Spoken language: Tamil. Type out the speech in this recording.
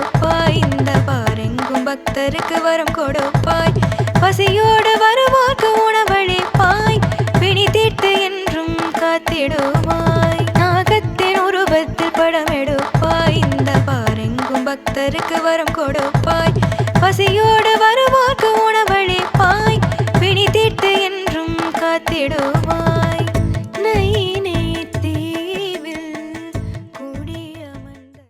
கொடுப்பாய். இந்த பாரெங்கும் பக்தருக்கு வரம் கொடுப்பாய். பசியோடு வருவோர்க்கு உணவளிப்பாய். பிணி தீட்டு என்றும் காத்திடுவாய். நாகத்தின் உருவத்தில் படம் எடுப்பாய் இந்த பாரெங்கும் பக்தருக்கு வரம் கொடுப்பாய். பசியோடு